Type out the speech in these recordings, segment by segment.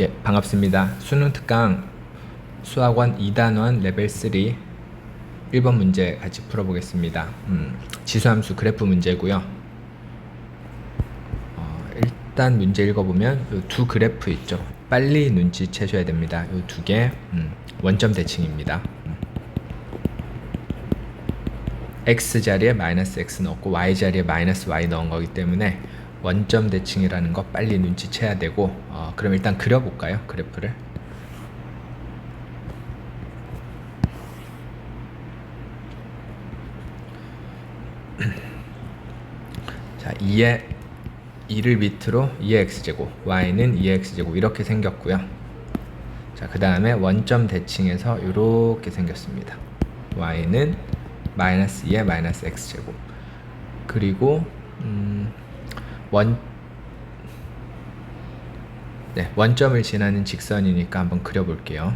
예, 반갑습니다. 수능 특강 수학원 2단원 레벨 3 1번 문제 같이 풀어보겠습니다. 음, 지수함수 그래프 문제고요. 어, 일단 문제 읽어보면 요두 그래프 있죠. 빨리 눈치채셔야 됩니다. 이 두 개 음, 원점 대칭입니다. 음. x 자리에 마이너스 x 넣고 y 자리에 마이너스 y 넣은 거기 때문에 원점 대칭이라는 거 빨리 눈치채야 되고 어, 그럼 일단 그려볼까요 그래프를? 자 2의 2를 밑으로 2의 x제곱 y는 2의 x제곱 이렇게 생겼고요. 자그 다음에 원점 대칭에서 이렇게 생겼습니다. y는 마이너스 2의 마이너스 x제곱. 그리고 음, 원 네, 원점을 지나는 직선이니까 한번 그려볼게요.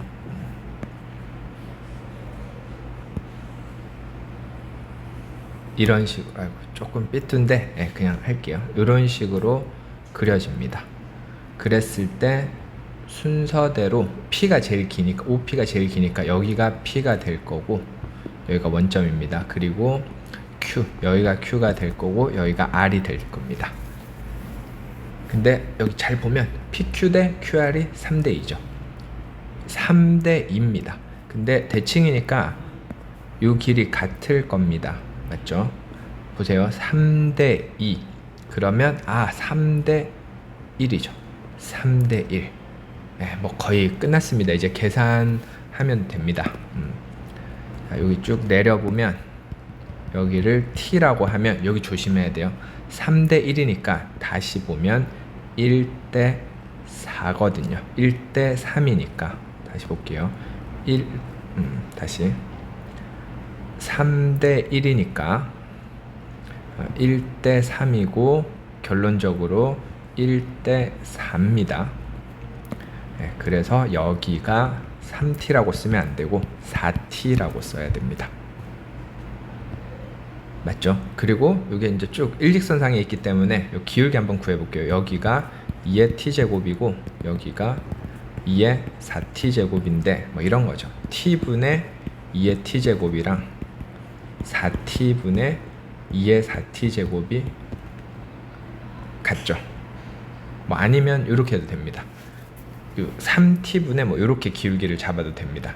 이런 식으로 아이고, 조금 삐뚤데 네, 그냥 할게요. 이런 식으로 그려집니다. 그랬을 때 순서대로 P가 제일 기니까 OP가 제일 기니까 여기가 P가 될 거고 여기가 원점입니다. 그리고 Q 여기가 Q가 될 거고 여기가 R이 될 겁니다. 근데 여기 잘 보면 PQ 대 QR이 3대 2죠. 3대 2입니다. 근데 대칭이니까 이 길이 같을 겁니다. 맞죠? 보세요. 3대 2. 그러면 아 3대 1이죠. 3대 1. 네, 뭐 거의 끝났습니다. 이제 계산하면 됩니다. 음. 자, 여기 쭉 내려보면 여기를 t라고 하면 여기 조심해야 돼요. 3대 1이니까 다시 보면 1대 4거든요. 1대 3이니까 다시 볼게요. 1 음, 다시 3대 1이니까 1대 3이고 결론적으로 1대 4입니다. 네, 그래서 여기가 3t라고 쓰면 안 되고 4t라고 써야 됩니다. 맞죠? 그리고 이게 이제 쭉 일직선상에 있기 때문에 요 기울기 한번 구해볼게요. 여기가 2의 t제곱이고 여기가 2의 4t제곱인데 뭐 이런 거죠. t분의 2의 t제곱이랑 4t분의 2의 4t제곱이 같죠. 뭐 아니면 이렇게 해도 됩니다. 3t분의 뭐 이렇게 기울기를 잡아도 됩니다.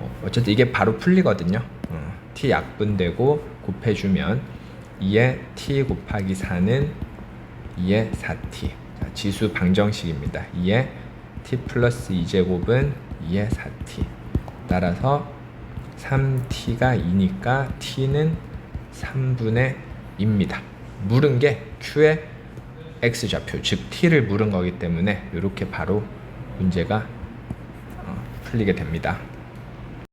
어, 어쨌든 이게 바로 풀리거든요. 어, t 약분되고 곱해주면 2의 t 곱하기 4는 2의 4t 자, 지수 방정식입니다. 2의 t 플러스 2제곱은 2의 4t 따라서 3t가 2니까 t는 3분의 2입니다. 물은 게 q의 x좌표 즉 t를 물은 거기 때문에 이렇게 바로 문제가 어, 풀리게 됩니다.